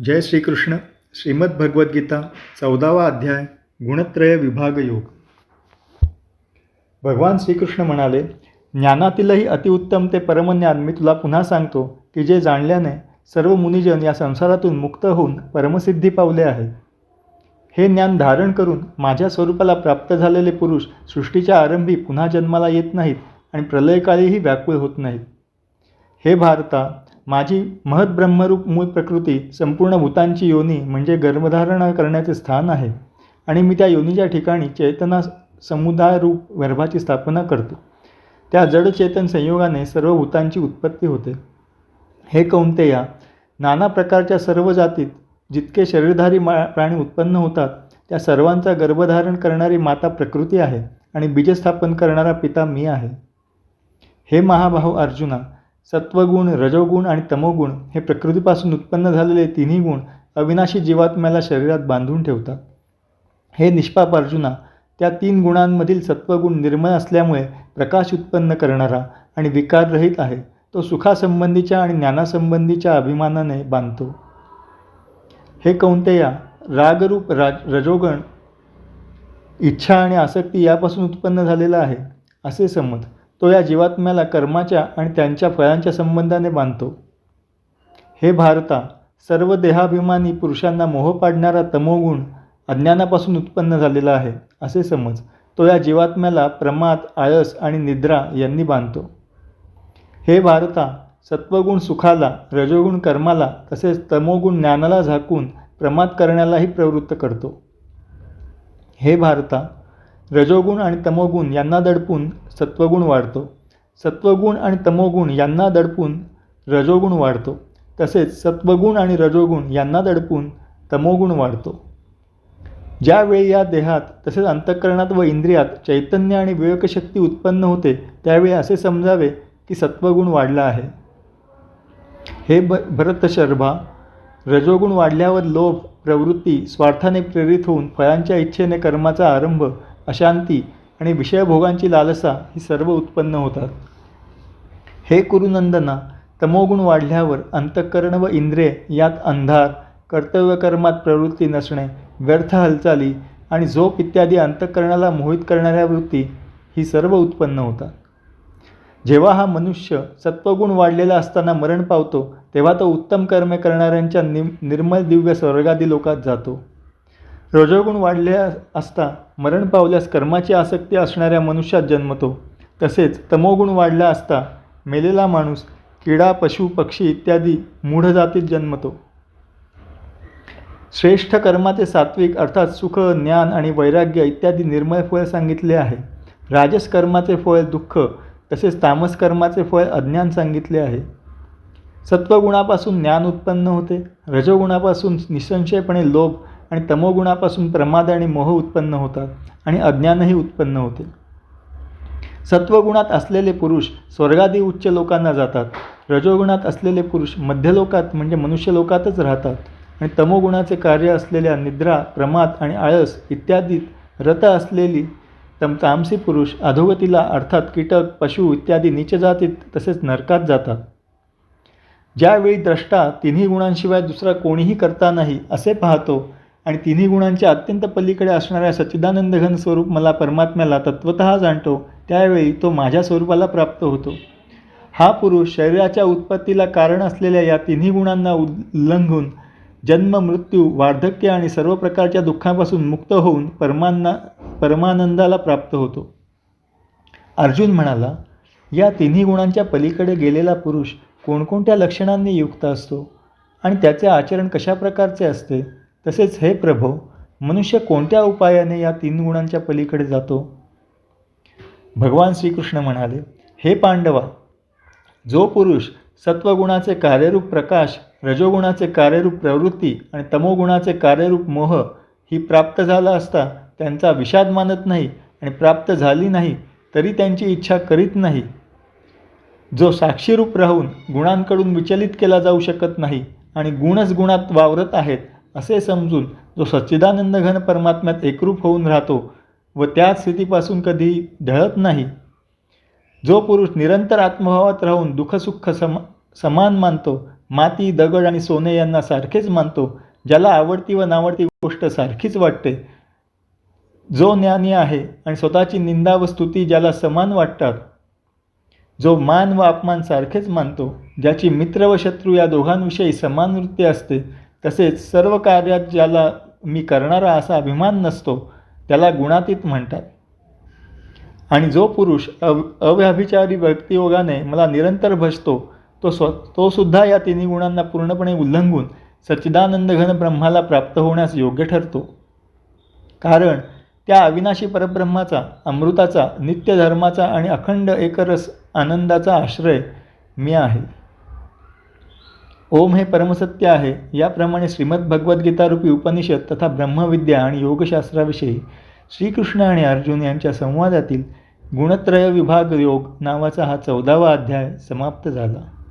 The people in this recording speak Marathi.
जय श्रीकृष्ण. श्रीमद्भगवद्गीता चौदावा अध्याय गुणत्रय विभाग योग. भगवान श्रीकृष्ण म्हणाले ज्ञानातीलही अतिउत्तम ते परमज्ञान. मी तुला पुन्हा सांगतो की जे जाणल्याने सर्व मुनिजन या संसारातून मुक्त होऊन परमसिद्धी पावले आहे. हे ज्ञान धारण करून माझ्या स्वरूपाला प्राप्त झालेले पुरुष सृष्टीच्या आरंभी पुन्हा जन्माला येत नाहीत आणि प्रलयकाळीही व्याकुळ होत नाहीत. हे भारता माझी महत ब्रह्मरूप मूळ प्रकृती संपूर्ण भूतांची योनी म्हणजे गर्भधारणा करण्याचे स्थान आहे आणि मी त्या योनीच्या ठिकाणी चेतना समुदायरूप गर्भाची स्थापना करतो. त्या जड चेतन संयोगाने सर्व भूतांची उत्पत्ती होते. हे कौंतेया नाना प्रकारच्या सर्व जातीत जितके शरीरधारी मा प्राणी उत्पन्न होतात त्या सर्वांचा गर्भधारण करणारी माता प्रकृती आहे आणि बीजस्थापन करणारा पिता मी आहे. हे महाभाऊ अर्जुना सत्वगुण रजोगुण आणि तमोगुण हे प्रकृतीपासून उत्पन्न झालेले तिन्ही गुण अविनाशी जीवात्म्याला शरीरात बांधून ठेवतात. हे निष्पाप अर्जुना त्या तीन गुणांमधील सत्वगुण निर्मळ असल्यामुळे प्रकाश उत्पन्न करणारा आणि विकाररहित आहे. तो सुखासंबंधीच्या आणि ज्ञानासंबंधीच्या अभिमानाने बांधतो. हे कौंतेया रागरूप राज रजोगण इच्छा आणि आसक्ती यापासून उत्पन्न झालेला आहे असे समज. तो या जीवात्म्याला कर्माच्या आणि त्यांच्या फळांच्या संबंधाने बांधतो. हे भारता सर्व देहाभिमानी पुरुषांना मोह पाडणारा तमोगुण अज्ञानापासून उत्पन्न झालेला आहे असे समज तो या जीवात्म्याला प्रमाद आळस आणि निद्रा यांनी बांधतो. हे भारता सत्वगुण सुखाला रजोगुण कर्माला तसेच तमोगुण ज्ञानाला झाकून प्रमाद करण्यालाही प्रवृत्त करतो. हे भारता रजोगुण आणि तमोगुण यांना दडपून सत्वगुण वाढतो. सत्वगुण आणि तमोगुण यांना दडपून रजोगुण वाढतो. तसेच सत्वगुण आणि रजोगुण यांना दडपून तमोगुण वाढतो. ज्यावेळी या देहात तसेच अंतःकरणात व इंद्रियात चैतन्य आणि विवेकशक्ती उत्पन्न होते त्यावेळी असे समजावे की सत्वगुण वाढला आहे. हे भ भरतशर्भा रजोगुण वाढल्यावर लोभ प्रवृत्ती स्वार्थाने प्रेरित होऊन फळांच्या इच्छेने कर्माचा आरंभ अशांती आणि विषयभोगांची लालसा ही सर्व उत्पन्न होतात. हे कुरुनंदना तमोगुण वाढल्यावर अंतःकरण व इंद्रिय यात अंधार कर्तव्यकर्मात प्रवृत्ती नसणे व्यर्थ हालचाली आणि झोप इत्यादी अंतःकरणाला मोहित करणाऱ्या वृत्ती ही सर्व उत्पन्न होतात. जेव्हा हा मनुष्य सत्वगुण वाढलेला असताना मरण पावतो तेव्हा तो उत्तम कर्मे करणाऱ्यांच्या निम निर्मल दिव्य स्वर्गादी लोकात जातो. रजोगुण वाढले असता मरण पावल्यास कर्माची आसक्ती असणाऱ्या मनुष्यात जन्मतो. तसेच तमोगुण वाढला असता मेलेला माणूस किडा पशु पक्षी इत्यादी मूढ जातीत जन्मतो. श्रेष्ठ कर्माचे सात्विक अर्थात सुख ज्ञान आणि वैराग्य इत्यादी निर्मय फळ सांगितले आहे. राजस कर्माचे फळ दुःख तसेच तामस कर्माचे फळ अज्ञान सांगितले आहे. सत्वगुणापासून ज्ञान उत्पन्न होते. रजोगुणापासून निसंशयपणे लोभ आणि तमोगुणापासून प्रमाद आणि मोह उत्पन्न होतात आणि अज्ञानही उत्पन्न होते. सत्वगुणात असलेले पुरुष स्वर्गादी उच्च लोकांना जातात. रजोगुणात असलेले पुरुष मध्यलोकात म्हणजे मनुष्यलोकातच राहतात. आणि तमोगुणाचे कार्य असलेल्या निद्रा प्रमाद आणि आळस इत्यादीत रत असलेली तम तामसी पुरुष अधोगतीला अर्थात कीटक पशु इत्यादी नीच जातीत तसेच नरकात जातात. ज्यावेळी द्रष्टा तिन्ही गुणांशिवाय दुसरा कोणीही करता नाही असे पाहतो आणि तिन्ही गुणांच्या अत्यंत पलीकडे असणाऱ्या सच्चिदानंद घन स्वरूप मला परमात्म्याला तत्वत जाणतो त्यावेळी तो माझ्या स्वरूपाला प्राप्त होतो. हा पुरुष शरीराच्या उत्पत्तीला कारण असलेल्या या तिन्ही गुणांना उल्लंघून जन्म मृत्यू वार्धक्य आणि सर्व प्रकारच्या दुःखापासून मुक्त होऊन परमांना परमानंदाला प्राप्त होतो. अर्जुन म्हणाला या तिन्ही गुणांच्या पलीकडे गेलेला पुरुष कोणकोणत्या लक्षणांनी युक्त असतो आणि त्याचे आचरण कशा प्रकारचे असते? तसेच हे प्रभो मनुष्य कोणत्या उपायाने या तीन गुणांच्या पलीकडे जातो? भगवान श्रीकृष्ण म्हणाले हे पांडवा जो पुरुष सत्वगुणाचे कार्यरूप प्रकाश रजोगुणाचे कार्यरूप प्रवृत्ती आणि तमोगुणाचे कार्यरूप मोह ही प्राप्त झाला असता त्यांचा विषाद मानत नाही आणि प्राप्त झाली नाही तरी त्यांची इच्छा करीत नाही. जो साक्षीरूप राहून गुणांकडून विचलित केला जाऊ शकत नाही आणि गुणच गुणात वावरत आहेत असे समजून जो सच्चिदानंद घन परमात्म्यात एकरूप होऊन राहतो व त्या स्थितीपासून कधी ढळत नाही जो पुरुष निरंतर आत्मभावात राहून दुःखसुख सम समान मानतो माती दगड आणि सोने यांना सारखेच मानतो ज्याला आवडती व नावडती गोष्ट सारखीच वाटते जो ज्ञानी आहे आणि स्वतःची निंदा व स्तुती ज्याला समान वाटतात जो मान व अपमान सारखेच मानतो ज्याची मित्र व शत्रू या दोघांविषयी समान वृत्ती असते तसेच सर्व कार्यात ज्याला मी करणारा असा अभिमान नसतो त्याला गुणातीत म्हणतात. आणि जो पुरुष अव अव्यभिचारी भक्तियोगाने मला निरंतर भजतो तो स्व तो सुद्धा या तिन्ही गुणांना पूर्णपणे उल्लंघून सच्चिदानंद घन ब्रह्माला प्राप्त होण्यास योग्य ठरतो. कारण त्या अविनाशी परब्रह्माचा अमृताचा नित्यधर्माचा आणि अखंड एकरस आनंदाचा आश्रय मी आहे. ओम हे परमसत्य आहे. याप्रमाणे श्रीमद रूपी उपनिषद तथा ब्रह्मविद्या आणि योगशास्त्राविषयी श्रीकृष्ण आणि अर्जुन यांच्या संवादातील गुणत्रय विभाग योग नावाचा हा चौदावा अध्याय समाप्त झाला.